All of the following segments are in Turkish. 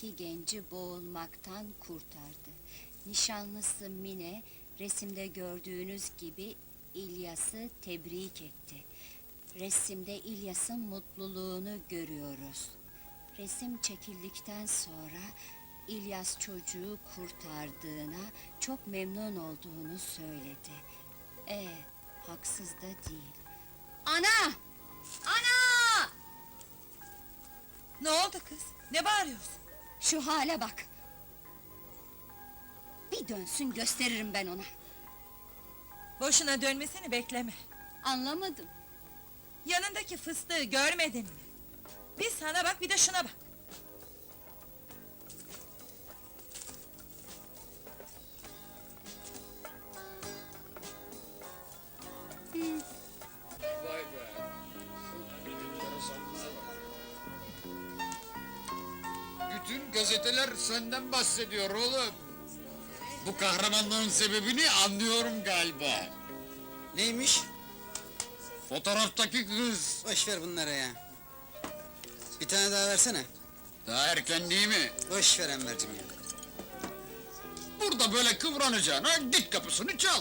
iki genci boğulmaktan kurtardı. Nişanlısı Mine, resimde gördüğünüz gibi İlyas'ı tebrik etti. Resimde İlyas'ın mutluluğunu görüyoruz. Resim çekildikten sonra İlyas çocuğu kurtardığına çok memnun olduğunu söyledi. E, haksız da değil. Ana! Ana! Ne oldu kız? Ne bağırıyorsun? Şu hale bak. Bir dönsün gösteririm ben ona. Boşuna dönmesini bekleme. Anlamadım. Yanındaki fıstığı görmedin mi? Bir sana bak bir de şuna bak. Gazeteler senden bahsediyor oğlum. Bu kahramanlığın sebebini anlıyorum galiba. Neymiş? Fotoğraftaki kız. Boş ver bunları ya. Bir tane daha versene. Daha erken değil mi? Boş ver Enver'cim ya. Burada böyle kıvranacağına git kapısını çal.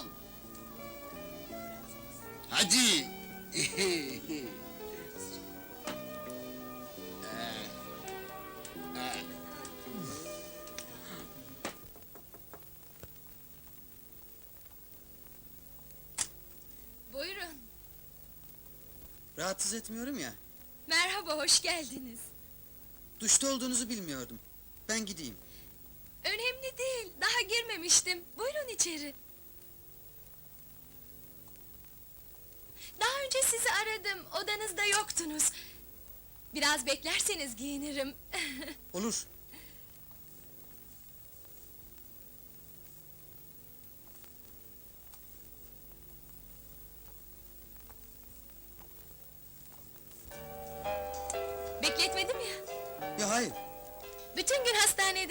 Hadi. Rahatsız etmiyorum ya. Merhaba, hoş geldiniz. Duşta olduğunuzu bilmiyordum. Ben gideyim. Önemli değil, daha girmemiştim. Buyurun içeri. Daha önce sizi aradım, odanızda yoktunuz. Biraz beklerseniz giyinirim. Olur.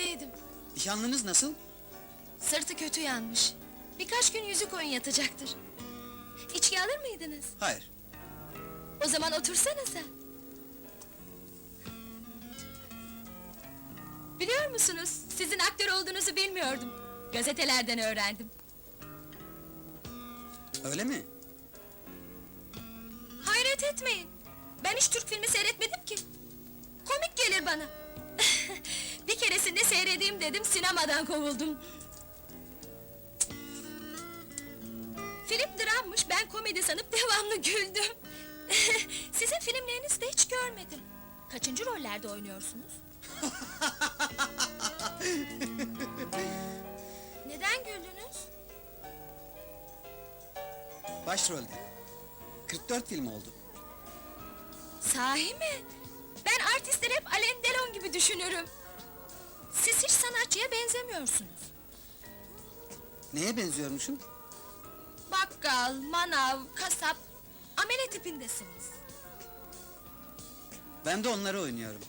Hastanedeydim. Nişanlınız nasıl? Sırtı kötü yanmış. Birkaç gün yüzük oyun yatacaktır. İçki alır mıydınız? Hayır. O zaman otursanıza. Biliyor musunuz, sizin aktör olduğunuzu bilmiyordum. Gazetelerden öğrendim. Öyle mi? Hayret etmeyin. Ben hiç Türk filmi seyretmedim ki. Komik gelir bana. Bir keresinde seyredeyim dedim, sinemadan kovuldum. Film drammış, ben komedi sanıp devamlı güldüm. Sizin filmlerinizi de hiç görmedim. Kaçıncı rollerde oynuyorsunuz? Neden güldünüz? Başrolde. 44 film oldu. Sahi mi? Ben artistleri hep Alain Delon gibi düşünürüm. Siz hiç sanatçıya benzemiyorsunuz. Neye benziyormuşum? Bakkal, manav, kasap, amele tipindesiniz. Ben de onları oynuyorum.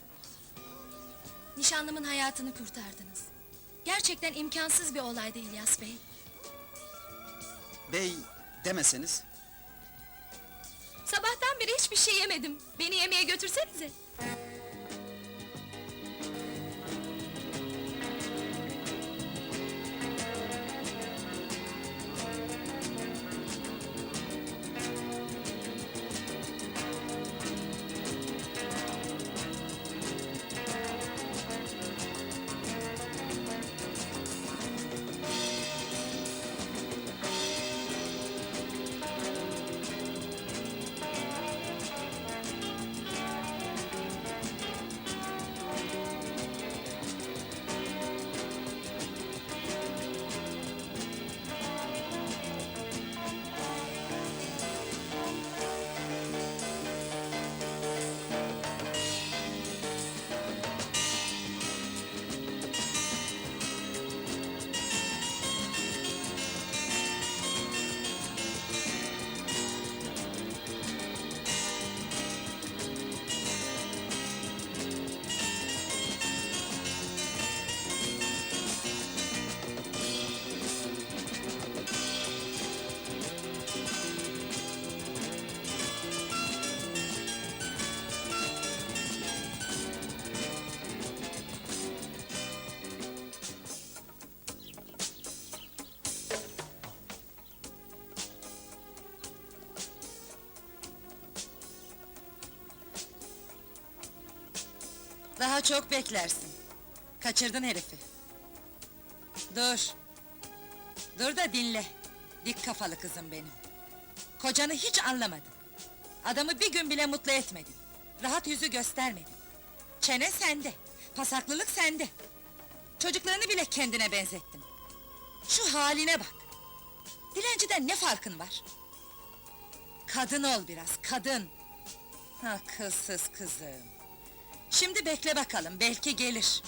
Nişanlımın hayatını kurtardınız. Gerçekten imkansız bir olaydı İlyas Bey. Bey demeseniz. Sabahtan beri hiçbir şey yemedim. Beni yemeğe götürsenize. Daha çok beklersin. Kaçırdın herifi. Dur. Dur da dinle. Dik kafalı kızım benim. Kocanı hiç anlamadın. Adamı bir gün bile mutlu etmedin. Rahat yüzü göstermedin. Çene sende. Pasaklılık sende. Çocuklarını bile kendine benzettin. Şu haline bak. Dilenciden ne farkın var? Kadın ol biraz, kadın. Akılsız kızım. Şimdi bekle bakalım, belki gelir.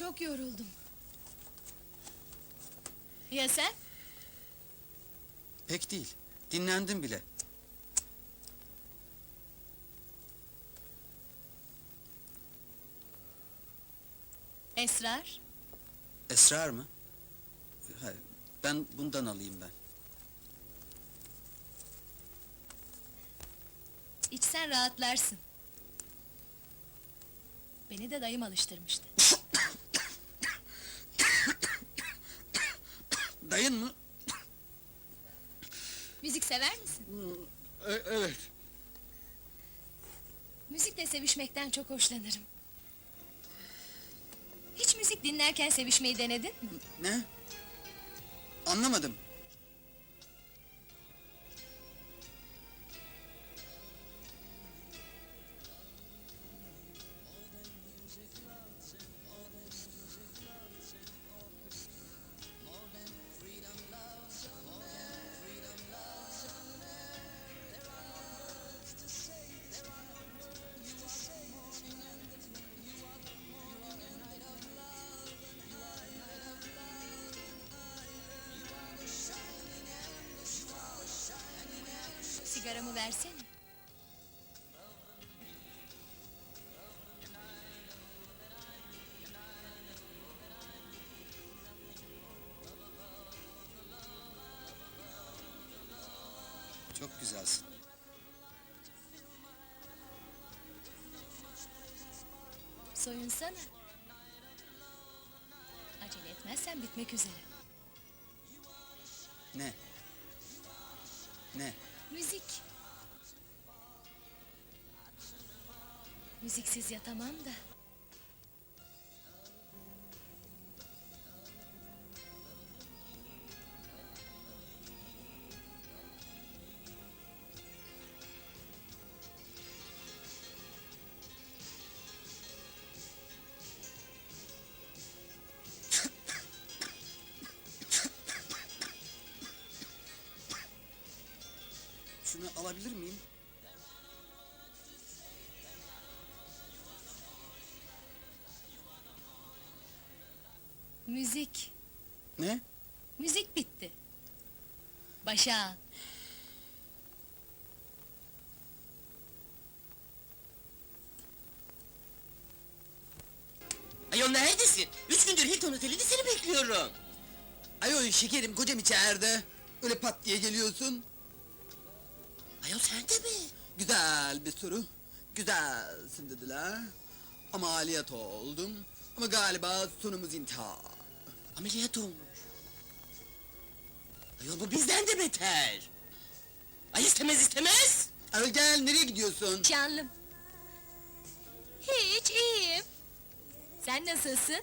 Çok yoruldum. Ya sen? Pek değil. Dinlendim bile. Esrar? Esrar mı? Hayır, ben bundan alayım ben. İçsen rahatlarsın. Beni de dayım alıştırmıştı. Dayın mı? Müzik sever misin? E, evet. Müzikle sevişmekten çok hoşlanırım. Hiç müzik dinlerken sevişmeyi denedin mi? Ne? Anlamadım. Versene. Çok güzelsin. Soyunsana. Acele etmezsen bitmek üzere. Ne? Ne? Müzik. Müziksiz yatamam da. Şunu alabilir miyim? Başa. Ayol neredesin? Üç gündür Hilton Oteli'nde seni bekliyorum. Ayol şekerim kocam içeride. Öyle pat diye geliyorsun. Ayol sen de mi? Güzel bir soru. Güzelsin dediler. Ameliyat oldum. Ama galiba sonumuz intihar. Ameliyat olmuş. Ayol bu bizden de beter. Ay istemez istemez. Ayol gel nereye gidiyorsun? Canlım. Hiç iyiyim. Sen nasılsın?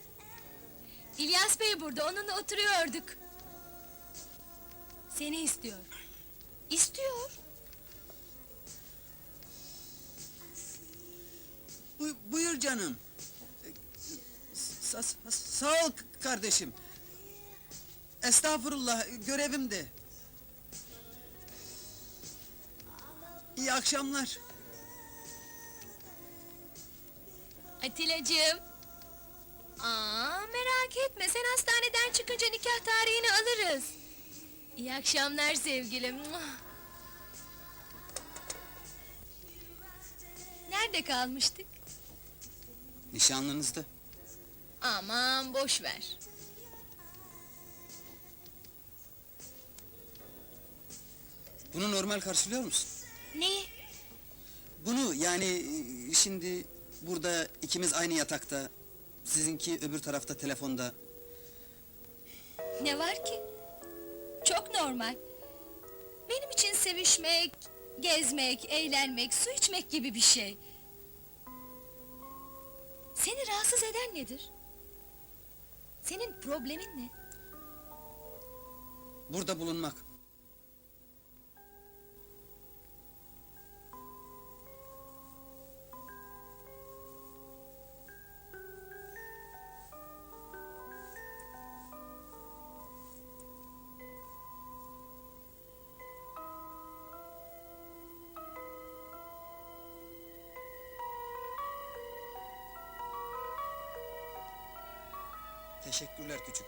İlyas Bey burada, onunla oturuyorduk. Seni istiyor. İstiyor. Bu, buyur canım. Sa- sa- sağ ol kardeşim. Estağfurullah, görevimdi. İyi akşamlar. Atillacığım. Aa, merak etme sen hastaneden çıkınca nikah tarihini alırız. İyi akşamlar sevgilim. Nerede kalmıştık? Nişanlınızda. Aman boş ver. Bunu normal karşılıyor musun? Neyi? Bunu yani e, şimdi burada ikimiz aynı yatakta, sizinki öbür tarafta telefonda. Ne var ki? Çok normal. Benim için sevişmek, gezmek, eğlenmek, su içmek gibi bir şey. Seni rahatsız eden nedir? Senin problemin ne? Burada bulunmak. Teşekkürler küçük.